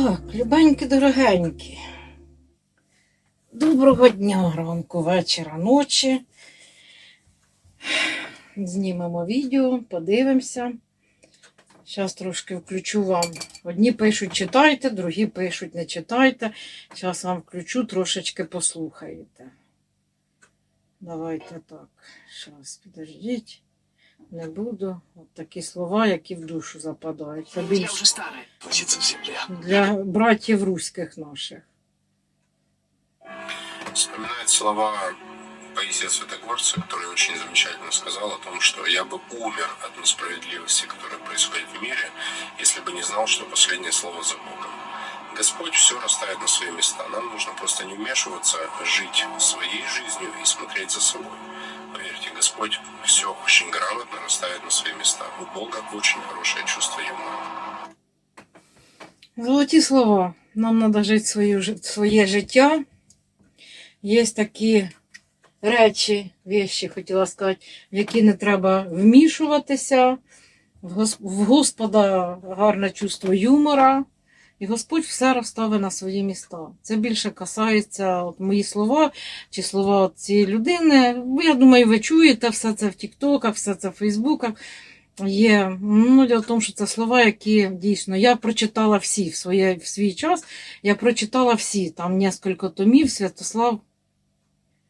Так, любенькі, дорогенькі. Доброго дня, ранку, вечора, ночі. Знімемо відео, подивимося. Зараз трошки включу вам. Одні пишуть читайте, другі пишуть не читайте. Зараз вам включу, трошечки послухаєте. Давайте так. Зараз, підождіть Не буду. От такі слова, які в душу западають. Це Я більше уже старый, возиться в земле. для братів руських наших. вспоминает слова Паисия Святогорца, который очень замечательно сказал о том, что я бы умер от несправедливости, которая происходит в мире, если бы не знал, что последнее слово за Богом. Господь все расставит на свои места. Нам нужно просто не вмешиваться, жить своей жизнью и смотреть за собой. Господь все очень грамотно расставит на свои места. У Бога очень хорошее чувство юмора. Золоті слова. Нам треба жити свою, своє життя. Є такі речі, вещі, хотіла сказати, в які не треба вмішуватися. В Господа гарне чувство юмора. І Господь все розставить на свої міста. Це більше касається от мої слова чи слова цієї людини. Я думаю, ви чуєте все це в Тіктоках, все це в Фейсбуках. Є. Ну, для того, що це слова, які дійсно я прочитала всі в, своє, в свій час. Я прочитала всі, там несколько томів Святослав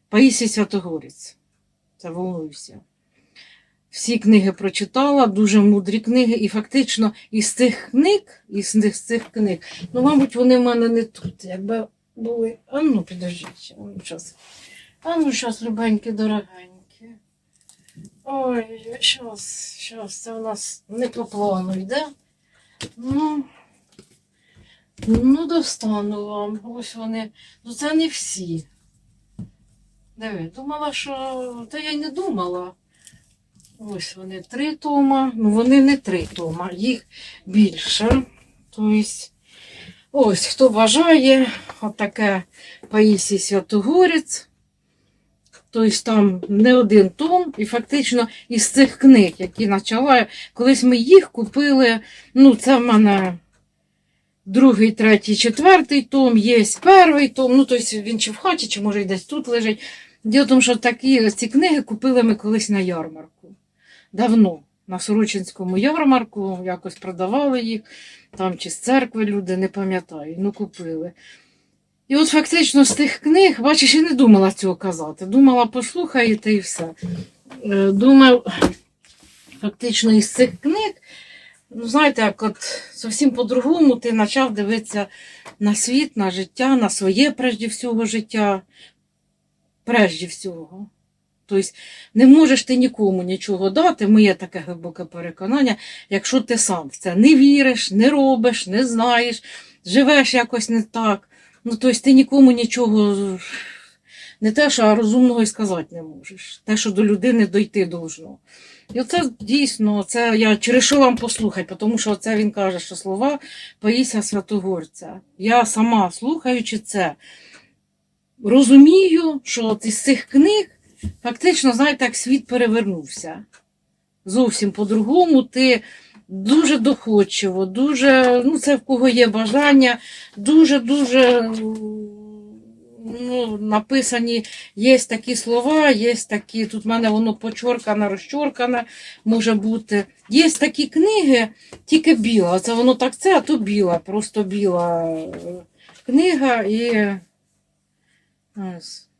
Паїсій Святогорець. Це волнуюся. Всі книги прочитала, дуже мудрі книги, і фактично із цих книг, із цих, з цих книг, ну, мабуть, вони в мене не тут. Якби були. А ну, підождіть, а ну щас. А щас, любенькі, дорогенькі. Ой, щас, щас, це у нас не по плану йде. Ну, ну достану вам. Ось вони. Ну це не всі. Диви, думала, що. Та я й не думала. Ось вони три тома. Ну вони не три тома, їх більше. Тобто, ось хто бажає, отаке Паїсій Святогорець. Тобто там не один том, і фактично із цих книг, які почала, колись ми їх купили. Ну, це в мене другий, третій, четвертий том, є перший том. Ну, тобто він чи в хаті, чи може десь тут лежить. Діло в тому, що такі ці книги купили ми колись на ярмарку. Давно. На Сорочинському ярмарку якось продавали їх, там чи з церкви люди, не пам'ятаю, ну купили. І от фактично з тих книг, бачиш, я не думала цього казати. Думала, послухаєте і все. Е, Думав, фактично із цих книг, ну знаєте, як от зовсім по-другому ти почав дивитися на світ, на життя, на своє прежде всього життя. Прежде всього. Тобто не можеш ти нікому нічого дати, моє таке глибоке переконання, якщо ти сам в це не віриш, не робиш, не знаєш, живеш якось не так. Ну, тобто ти нікому нічого не те, що розумного і сказати не можеш. Те, що до людини дойти должно. І оце дійсно, це я через що вам послухати, тому що це він каже, що слова Паїся Святогорця. Я сама слухаючи це, розумію, що із цих книг фактично, знаєте, як світ перевернувся. Зовсім по-другому. Ти дуже доходчиво, дуже, ну, це в кого є бажання, дуже-дуже ну, написані, є такі слова, є такі, тут в мене воно почоркане, розчоркане, може бути. Є такі книги, тільки біла. Це воно так це, а то біла, просто біла е, книга і. Ось.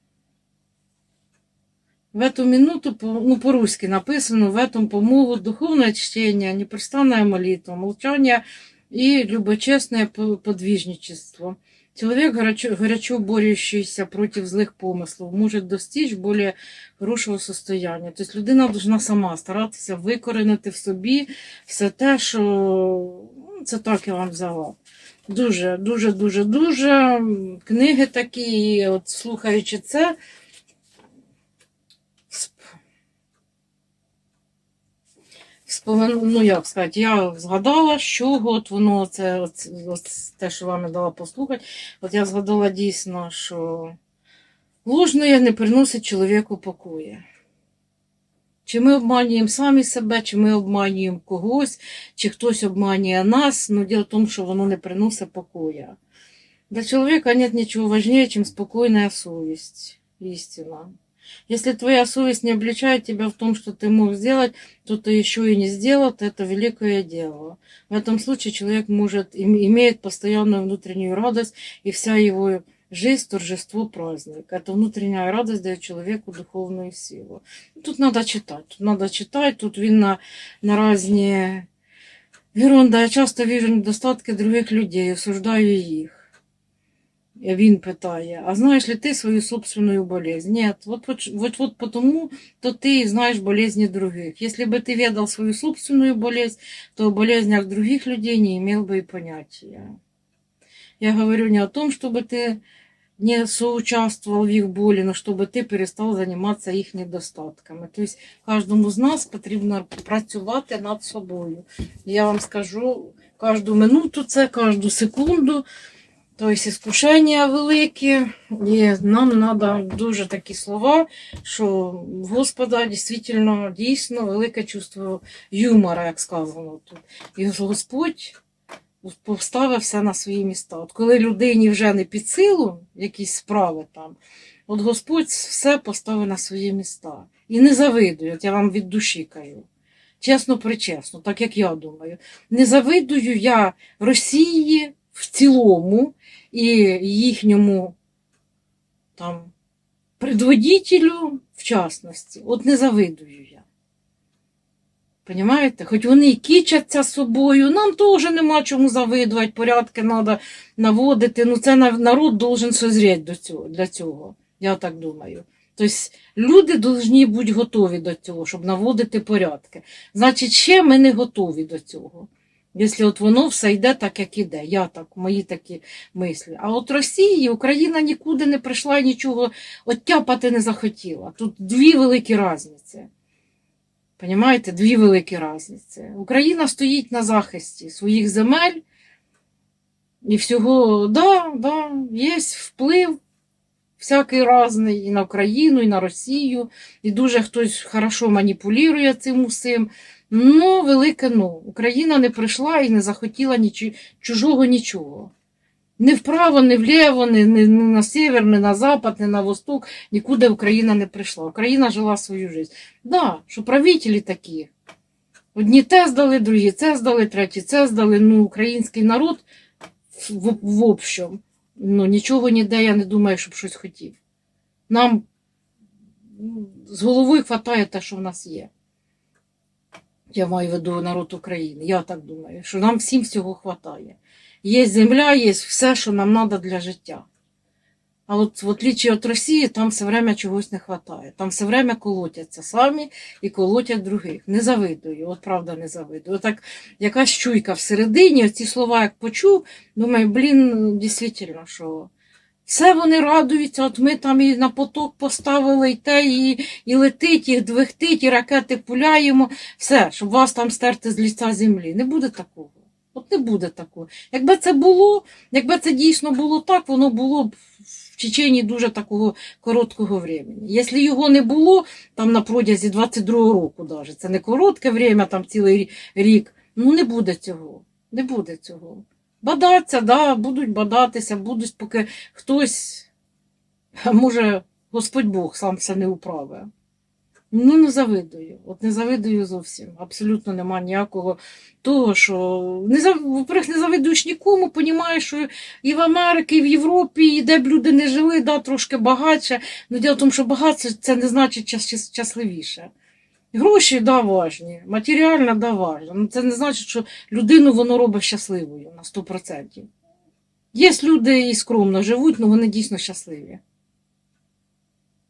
В эту минуту, по- ну, по-русски написано, в этом помогут духовное чтение, непрестанная молитва, молчание и любочестное по- подвижничество. Человек, горячо, горячо борющийся против злых помыслов, может достичь более хорошого состояния. Тобто людина должна сама старатися викоренити в собі все те, що ну, це так я вам взяла. Дуже, дуже, дуже, дуже. Книги такі, і от слухаючи це, Ну, як сказати, я згадала, чого от воно це, от, от те, що вам я дала послухати. От я згадала дійсно, що ложне не приносить чоловіку покоя. Чи ми обманюємо самі себе, чи ми обманюємо когось, чи хтось обманює нас. Ну, діло в тому, що воно не приносить покоя. Для человека нет ничего важнее, чем спокойная совесть. Истина. Если твоя совесть не обличает тебя в том, что ты мог сделать, то ты еще и не сделал, то это великое дело. В этом случае человек может, им- имеет постоянную внутреннюю радость, и вся его жизнь – торжество, праздник. Эта внутренняя радость дает человеку духовную силу. Тут надо читать, тут надо читать, тут він на, на разні ерунда. Я часто вижу недостатки других людей, осуждаю їх. И Він питає, а знаешь ли ты свою собственную болезнь? Нет, вот, вот, вот, вот потому то ты и знаешь болезни других. Если бы ты ведал свою собственную болезнь, то о болезнях других людей не имел бы и понятия. Я говорю не о том, чтобы ты не соучаствовал в их боли, но чтобы ты перестал заниматься их недостатками. То есть кожному з нас потрібно працювати над собою. Я вам скажу кожну минуту це, кожну секунду. Тобто іскушення великі, і нам треба дуже такі слова, що Господа дійсно, дійсно велике чувство юмора, як сказано тут. І Господь поставив все на свої міста. От коли людині вже не під силу якісь справи там, от Господь все поставив на свої міста. І не завидує, от я вам від душі кажу. Чесно причесно, так як я думаю. Не завидую я Росії в цілому і їхньому там предводителю в частності. От не завидую я. Понімаєте? Хоч вони і кічаться собою, нам теж нема чому завидувати, порядки треба наводити. Ну, це народ должен созріти до цього, для цього, я так думаю. Тобто люди повинні бути готові до цього, щоб наводити порядки. Значить, ще ми не готові до цього. Якщо от воно все йде так, як іде. Я так, мої такі мислі. А от Росії, Україна нікуди не прийшла і нічого оттяпати не захотіла. Тут дві великі різниці. Понімаєте, дві великі різниці. Україна стоїть на захисті своїх земель і всього, да, да, є вплив всякий разний і на Україну, і на Росію, і дуже хтось хорошо маніпулює цим усім. Ну, велике ну. Україна не прийшла і не захотіла нічого, чужого нічого. Ні вправо, ні вліво, ні, ні на север, ні на запад, ні на восток. Нікуди Україна не прийшла. Україна жила свою життя. Да, що правителі такі. Одні те здали, другі це здали, треті це здали. Ну, український народ в, в общем. Ну, нічого ніде, я не думаю, щоб щось хотів. Нам з головою хватає те, що в нас є. Я маю в виду народ України. Я так думаю, що нам всім всього хватає. Є земля, є все, що нам треба для життя. А от в отличие від Росії, там все время чогось не вистачає. Там все время колотяться самі і колотять других. Не завидую, от правда не завидую. Отак якась чуйка всередині, ці слова як почув, думаю, блін, дійсно, що все вони радуються, от ми там і на поток поставили, і те, і, і летить, і двихтить, і ракети пуляємо. Все, щоб вас там стерти з ліця землі. Не буде такого. От не буде такого. Якби це було, якби це дійсно було так, воно було б в Чечені дуже такого короткого времени. Якщо його не було там на протязі 22-го року, даже, це не коротке время, там цілий рік, ну не буде цього. Не буде цього. Бадаться, да, будуть бадатися, будуть, поки хтось, може, Господь Бог сам все не управить. Ну, не завидую. От не завидую зовсім. Абсолютно нема ніякого того, що не, зав... во-первых, не завидуєш нікому, понімаєш, що і в Америці, і в Європі, і де б люди не жили, да, трошки багатше. Ну, діло в тому, що багатше це не значить щас- щасливіше. Гроші, да, важні, матеріально, да, важно. Ну, це не значить, що людину воно робить щасливою на 100%. Є люди і скромно живуть, але вони дійсно щасливі.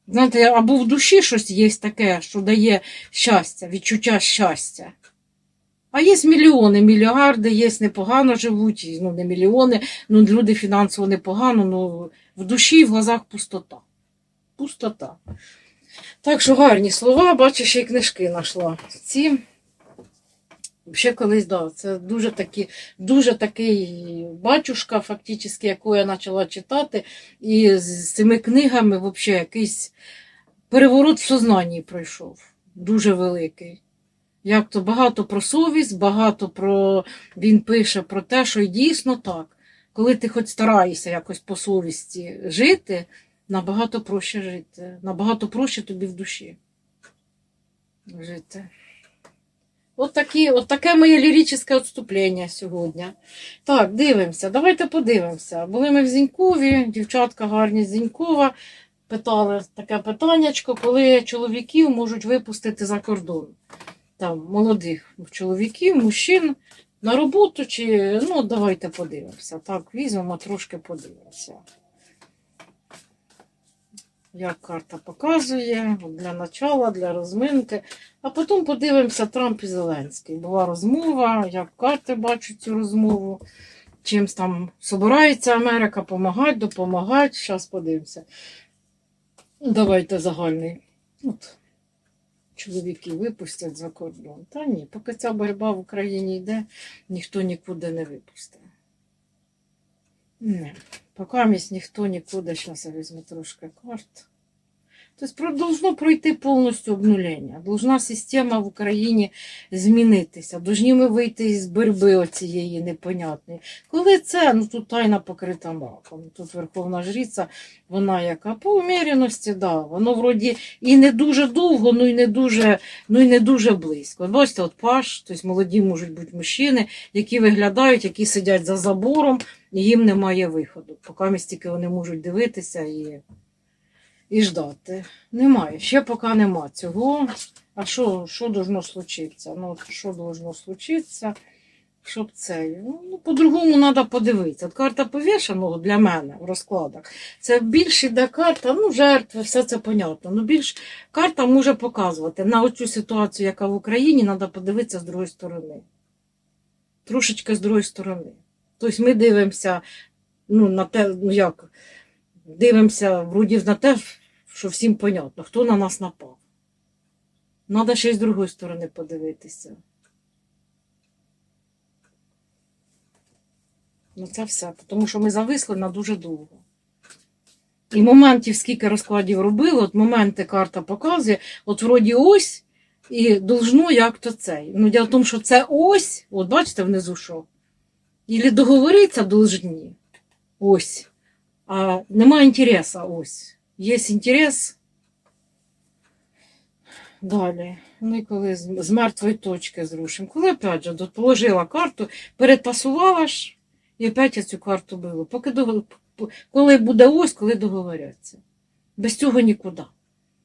Знаєте, або в душі щось є таке, що дає щастя, відчуття щастя. А є мільйони, мільярди, є непогано живуть, ну не мільйони, ну люди фінансово непогано, ну в душі і в глазах пустота. Пустота. Так що гарні слова, бачиш, й книжки знайшла. Ці ще колись, да, це дуже такі, дуже такий батюшка, фактично, яку я почала читати, і з цими книгами взагалі якийсь переворот в сознанні пройшов. дуже великий. Як то багато про совість, багато про він пише про те, що дійсно так. Коли ти хоч стараєшся якось по совісті жити, набагато проще жити. Набагато проще тобі в душі жити. От, такі, от таке моє ліричне відступлення сьогодні. Так, дивимося, давайте подивимося. Були ми в Зінькові, дівчатка гарні Зінькова питали таке питаннячко, коли чоловіків можуть випустити за кордон. Там молодих чоловіків, мужчин на роботу чи ну давайте подивимося. Так, візьмемо трошки подивимося. Як карта показує для начала, для розминки. А потім подивимося Трамп і Зеленський. Була розмова, як карти бачать цю розмову. Чимсь там собирається Америка допомагати, допомагати. Зараз подивимося. Давайте загальний. От. Чоловіки випустять за кордон. Та ні, поки ця боротьба в Україні йде, ніхто нікуди не випустить. Не. Поки місць ніхто нікуди, зараз візьму трошки карт. Тобто про- должно пройти повністю обнулення. Должна система в Україні змінитися. Должні ми вийти із боротьби оцієї непонятної. Коли це, ну тут тайна покрита мраком. Тут Верховна Жриця, вона яка по уміряності, да, воно вроді і не дуже довго, ну і не дуже, ну і не дуже близько. Бачите, от паш, тобто молоді можуть бути мужчини, які виглядають, які сидять за забором, і їм немає виходу. Поки тільки вони можуть дивитися і, і ждати. Немає. Ще поки нема цього. А що, що должно случитися? Ну, що должно случитися, щоб це. Ну, по-другому треба подивитися. От карта повішаного для мене в розкладах. Це більш іде карта, ну, жертви, все це понятно. Ну, більш карта може показувати на оцю ситуацію, яка в Україні, треба подивитися з другої сторони. Трошечки з другої сторони. Тобто ми дивимося, ну, на те, ну як, дивимося вроді на те, що всім понятно, хто на нас напав. Треба ще й з другої сторони подивитися. Ну, це все. Тому що ми зависли на дуже довго. І моментів, скільки розкладів робили, от моменти карта показує, от вроді ось, і должно як то цей. Ну, діло в тому, що це ось, от бачите внизу що? Ілі договориться должні. Ось. А нема інтересу ось. Є інтерес. Далі. І коли з, мертвої точки зрушимо. Коли опять же положила карту, перетасувала ж, і опять я цю карту била. Поки коли буде ось, коли договоряться. Без цього нікуди.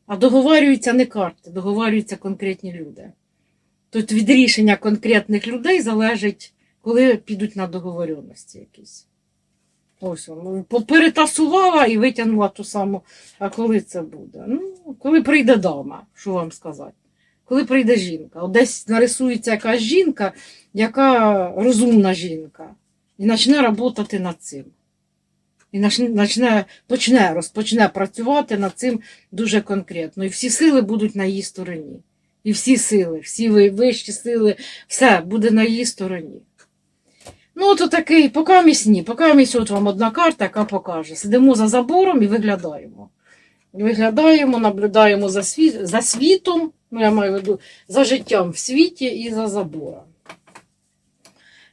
А договорюються не карти, договорюються конкретні люди. Тут від рішення конкретних людей залежить, коли підуть на договоренності якісь. Ось воно. Поперетасувала і витягнула ту саму. А коли це буде? Ну, коли прийде дама, що вам сказати? Коли прийде жінка. От десь нарисується якась жінка, яка розумна жінка, і почне працювати над цим. І начне, почне, розпочне працювати над цим дуже конкретно. І всі сили будуть на її стороні. І всі сили, всі вищі сили, все буде на її стороні. Ну, от такий, поки місні, поки от вам одна карта, яка покаже. Сидимо за забором і виглядаємо. Виглядаємо, наблюдаємо за, світ, за світом, ну я маю в виду за життям в світі і за забором.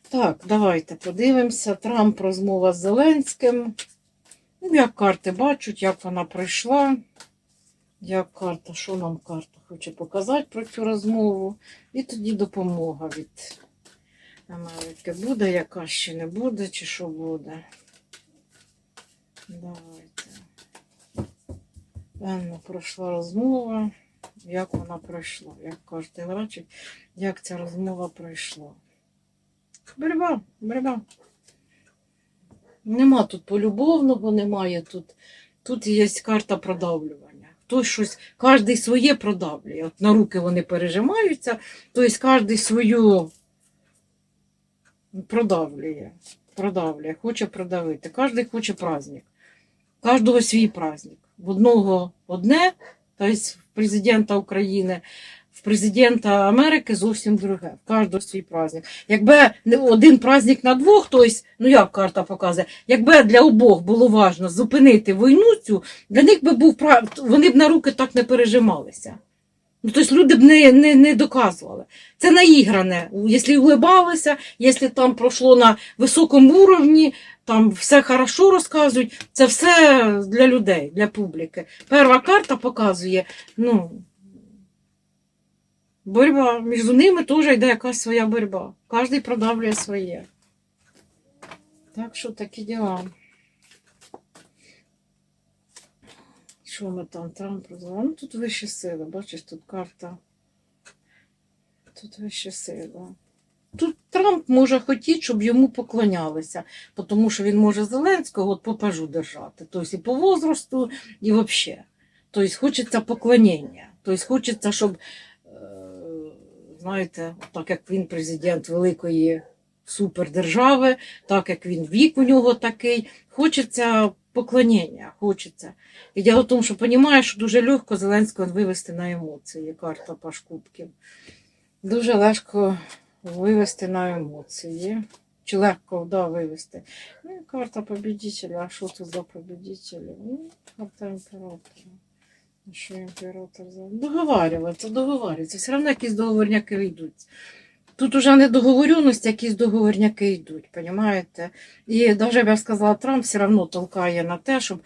Так, давайте подивимося. Трамп розмова з Зеленським. Ну, як карти бачать, як вона пройшла. Як карта, що нам карта хоче показати про цю розмову. І тоді допомога від Америки. Буде яка ще не буде, чи що буде. Давайте. Певно, пройшла розмова. Як вона пройшла? Як карти бачать, як ця розмова пройшла. Борьба, борьба. Нема тут полюбовного, немає тут. Тут є карта продавлювання. Хтось щось, кожен своє продавлює. От на руки вони пережимаються, тобто кожен свою продавлює. Продавлює, хоче продавити. Кожен хоче праздник. Кожного свій праздник. В одного одне, тобто в президента України, в президента Америки зовсім друге. В кожного свій праздник. Якби один праздник на двох, тобто, ну як карта показує, якби для обох було важливо зупинити війну цю, для них би був вони б на руки так не пережималися. Ну, тобто люди б не, не, не доказували. Це наігране. Якщо улибалися, якщо там пройшло на високому уровні, там все хорошо розказують, це все для людей, для публіки. Перша карта показує, ну, боротьба. Між ними теж йде якась своя боротьба. Кожен продавлює своє. Так що такі діла. Що ми там? Трамп розвиває? Ну тут вищі сили, бачиш, тут карта. Тут вищі сили. Тут Трамп може хотіти, щоб йому поклонялися, тому що він може Зеленського от по пажу держати. Тобто і по возрасту, і взагалі. Тобто хочеться поклонення. Тобто хочеться, щоб, е, знаєте, так як він президент великої супердержави, так як він вік у нього такий, хочеться поклонення, хочеться. І діло в тому, що розумієш, що дуже легко Зеленського вивести на емоції, карта Паш Кубків. Дуже легко вивести на емоції. Чи легко да, вивести. Ну, карта победителя. А що тут за победителі? Ну, карта імператора. Що імператор за? Договарюватися, договарюватися. Все одно якісь договорняки йдуть. Тут уже не договорюваності, якісь договорняки йдуть, розумієте? І навіть я б сказала, Трамп все одно толкає на те, щоб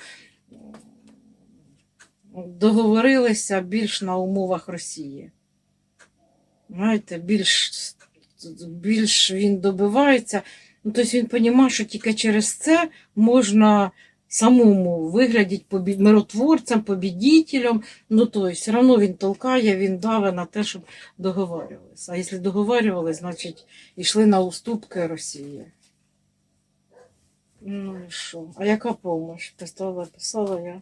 договорилися більш на умовах Росії. Знаєте, більш, більш він добивається. Ну, тобто він розуміє, що тільки через це можна самому виглядіти побі- миротворцем, побідітелем. Ну, тобто, все одно він толкає, він давить на те, щоб договарювалися. А якщо договарювалися, значить, йшли на уступки Росії. Ну і що? А яка допомога? Писала, писала я.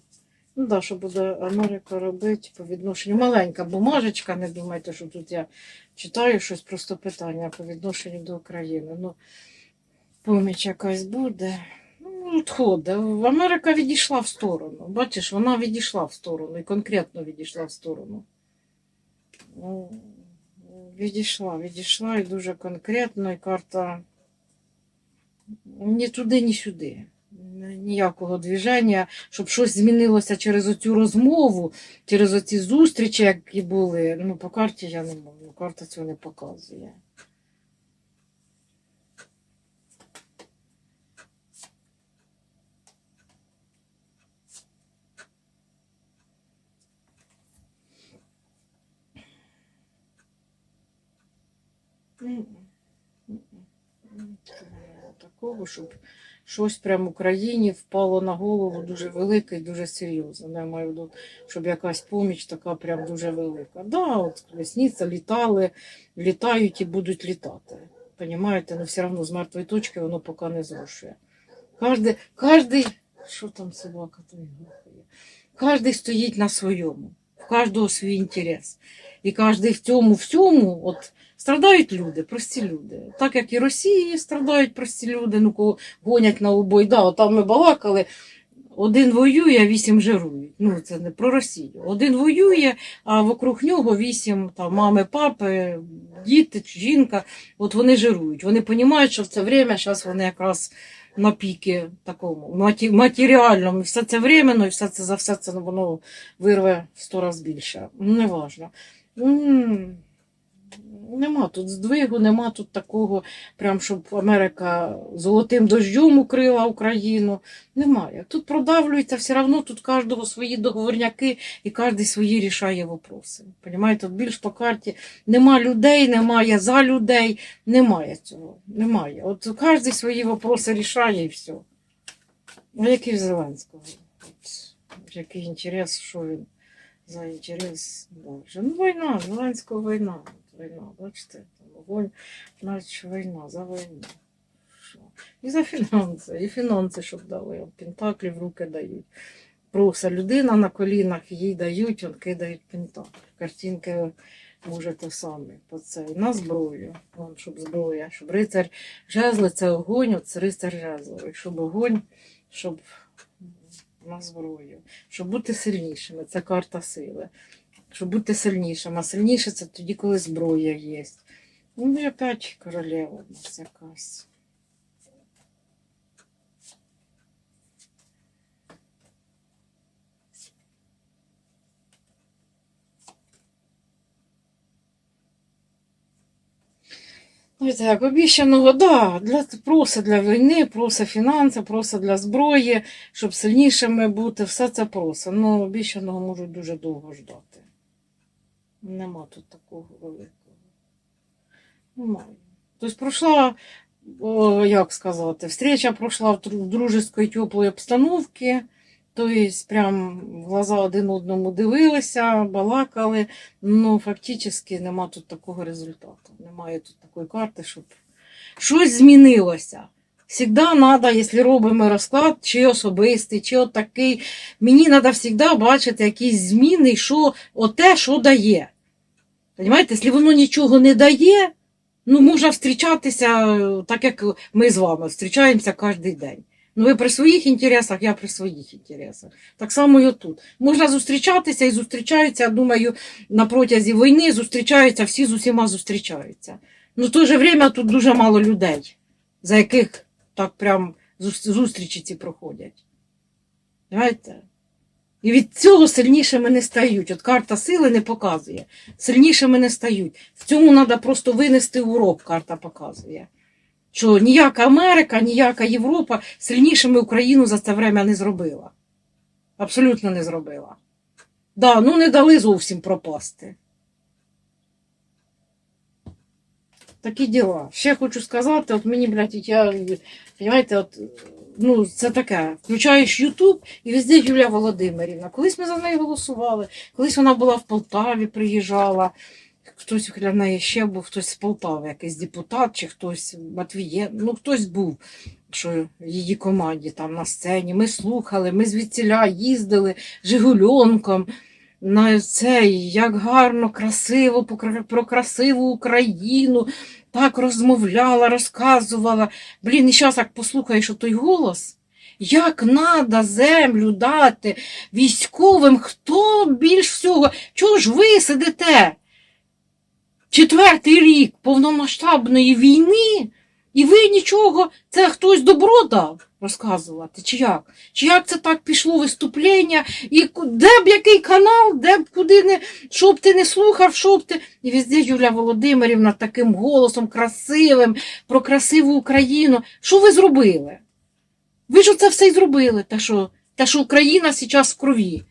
Ну да, що буде Америка робити по відношенню. Маленька бумажечка, не думайте, що тут я читаю щось просто питання по відношенню до України. Ну, поміч якась буде. Відходить. Америка відійшла в сторону. Бачиш, вона відійшла в сторону і конкретно відійшла в сторону. Ну, Відійшла, відійшла і дуже конкретно, і карта ні туди, ні сюди. Ніякого движення, щоб щось змінилося через оцю розмову, через оці зустрічі, які були. Ну, по карті я не можу. Карта цього не показує. Такого, щоб щось прямо Україні впало на голову дуже велике і дуже серйозно. Ну, Я маю в виду, щоб якась поміч така прям дуже велика. Да, от колесниця літали, літають і будуть літати. Понімаєте, але все одно з мертвої точки воно поки не зрушує. Кожний, кожний, що там собака то гухає? Кожний стоїть на своєму, в кожного свій інтерес. І кожен в цьому всьому, от страдають люди, прості люди. Так як і Росії страдають прості люди, ну кого гонять на убой. Да, там ми балакали. Один воює, а вісім жирують. Ну, це не про Росію. Один воює, а вокруг нього вісім там, мами, папи, діти, жінка. От вони жирують. Вони розуміють, що в це время зараз вони якраз на піки такому матеріальному. Все це временно, і все це за все це воно вирве в сто разів більше. Ну, неважно. Нема тут здвигу, нема тут такого, прям щоб Америка золотим дождем укрила Україну. Немає. Тут продавлюється все одно, тут кожного свої договорняки і кожен свої рішає вопроси. Тут більш по карті нема людей, немає за людей, немає цього. Немає. От кожен свої вопроси рішає і все. А який в Зеленського? От, який інтерес, що він за інтерес далі. Ну, війна, Зеленського війна. Війна, бачите, там вогонь, значить війна, за війну. Що? І за фінанси, і фінанси, щоб дали. Пентаклі в руки дають. Проса людина на колінах, їй дають, он кидають пентаклі. Картинки може те саме по це. На зброю. Вон, щоб зброя, щоб рицар жезли це огонь, от рицар жезловий. Щоб огонь, щоб на зброю. Щоб бути сильнішими, це карта сили. Щоб бути сильнішим. А сильніше це тоді, коли зброя є. Ну і опять королева у нас якась. Ну, так, обіщаного, да, для, просто для війни, просто фінанси, просто для зброї, щоб сильнішими бути, все це просто. Ну, обіщаного можуть дуже довго ждати. Нема тут такого великого. Немає. Тобто пройшла, о, як сказати, встреча пройшла в дру- дружеської теплої обстановки. Тобто, прям глаза один одному дивилися, балакали. Ну, фактично, нема тут такого результату. Немає тут такої карти, щоб щось змінилося. Всегда треба, якщо робимо розклад, чи особистий, чи отакий, мені треба завжди бачити якісь зміни, що, оте, що дає. Понимаєте, якщо воно нічого не дає, ну можна зустрічатися, так як ми з вами зустрічаємося кожен день. Ну, ви при своїх інтересах, я при своїх інтересах. Так само і тут. Можна зустрічатися і зустрічаються, думаю, на протязі війни зустрічаються, всі з усіма зустрічаються. Ну, в то же время тут дуже мало людей, за яких так прям зустрічі ці проходять. Знаєте? І від цього сильнішими не стають. От карта сили не показує. Сильнішими не стають. В цьому треба просто винести урок, карта показує. Що ніяка Америка, ніяка Європа сильнішими Україну за це время не зробила. Абсолютно не зробила. Да, ну не дали зовсім пропасти. Такі діла. Ще хочу сказати, от мені, блядь, я, понимаєте, от, ну, це таке. Включаєш Ютуб і везде Юлія Володимирівна. Колись ми за неї голосували, колись вона була в Полтаві, приїжджала. Хтось для неї ще був, хтось з Полтави, якийсь депутат, чи хтось Матвіє, ну хтось був, що в її команді там на сцені. Ми слухали, ми звідсіля їздили Жигульонком на цей, як гарно, красиво, про красиву Україну, так розмовляла, розказувала. Блін, і зараз як послухаєш той голос, як надо землю дати військовим, хто більш всього, чого ж ви сидите? Четвертий рік повномасштабної війни, і ви нічого, це хтось добро дав розказувати, чи як? Чи як це так пішло виступлення, і де б який канал, де б куди не, що ти не слухав, що б ти. І везде Юлія Володимирівна таким голосом красивим, про красиву Україну. Що ви зробили? Ви ж це все й зробили, те, що, те, що Україна зараз в крові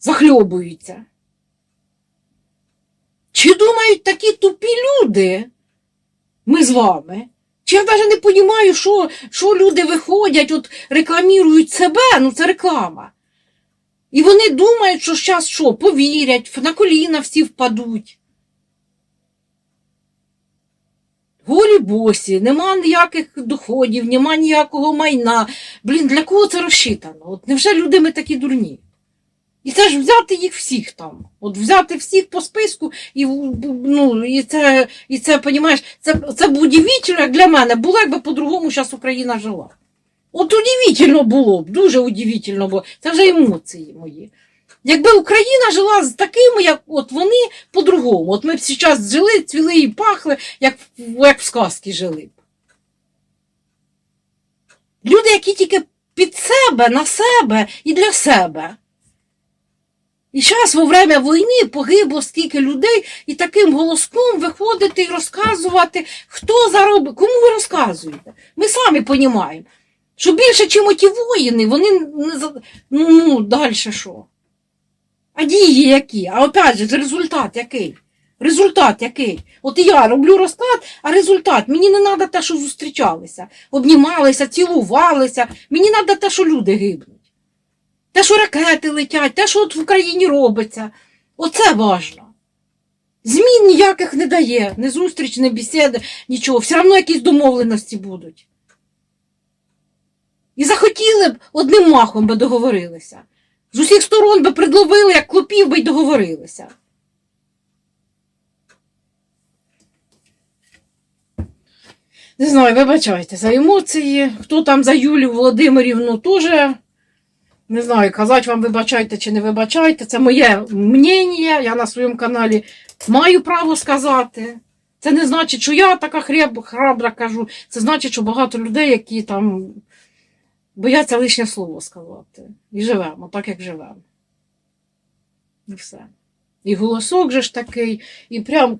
захльобується. Чи думають такі тупі люди? Ми з вами? Чи я навіть не розумію, що, що люди виходять, от рекламують себе, ну це реклама. І вони думають, що зараз що, повірять, на коліна всі впадуть. Голі босі, нема ніяких доходів, нема ніякого майна. Блін, для кого це розчитано? От невже люди ми такі дурні? І це ж взяти їх всіх там. От взяти всіх по списку, і, ну, і це, і це, понімаєш, це, це удивительно, як для мене було, якби по-другому зараз Україна жила. От удивительно було б, дуже удивительно було. Це вже емоції мої. Якби Україна жила з такими, як от вони по-другому. От ми б зараз жили, цвіли і пахли, як, як в сказці жили б. Люди, які тільки під себе, на себе і для себе. І зараз во время війни погибло стільки людей, і таким голоском виходити і розказувати, хто заробить, кому ви розказуєте. Ми самі розуміємо, що більше, ніж ті воїни, вони не за... ну, далі що? А дії які? А опять же, результат який? Результат який? От я роблю розклад, а результат. Мені не треба те, що зустрічалися, обнімалися, цілувалися. Мені треба те, що люди гибнуть. Те, що ракети летять, те, що от в Україні робиться. Оце важно. Змін ніяких не дає, ні зустріч, ні бесіди, нічого. Все одно якісь домовленості будуть. І захотіли б одним махом би договорилися. З усіх сторон би придловили, як клопів би й договорилися. Не знаю, вибачайте за емоції. Хто там за Юлію Володимирівну теж. Не знаю, казати вам вибачайте чи не вибачайте. Це моє мнення. Я на своєму каналі маю право сказати. Це не значить, що я така хреб, храбра кажу. Це значить, що багато людей, які там бояться лишнє слово сказати. І живемо так, як живемо. І все. І голосок же ж такий, і прям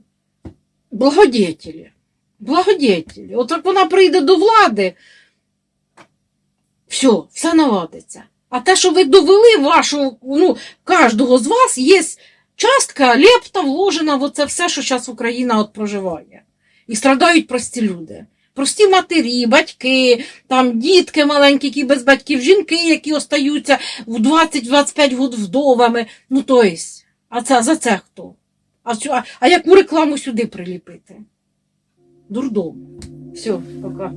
благодетелі. Благодетель. От як вона прийде до влади, все, все наладиться. А те, що ви довели вашу, ну, кожного з вас є частка лепта вложена в оце все, що зараз Україна от проживає. І страдають прості люди. Прості матері, батьки, там дітки маленькі, які без батьків, жінки, які остаються в 20-25 років вдовами. Ну, то а це, за це хто? А, цю- а, а яку рекламу сюди приліпити? Дурдом. Все, пока.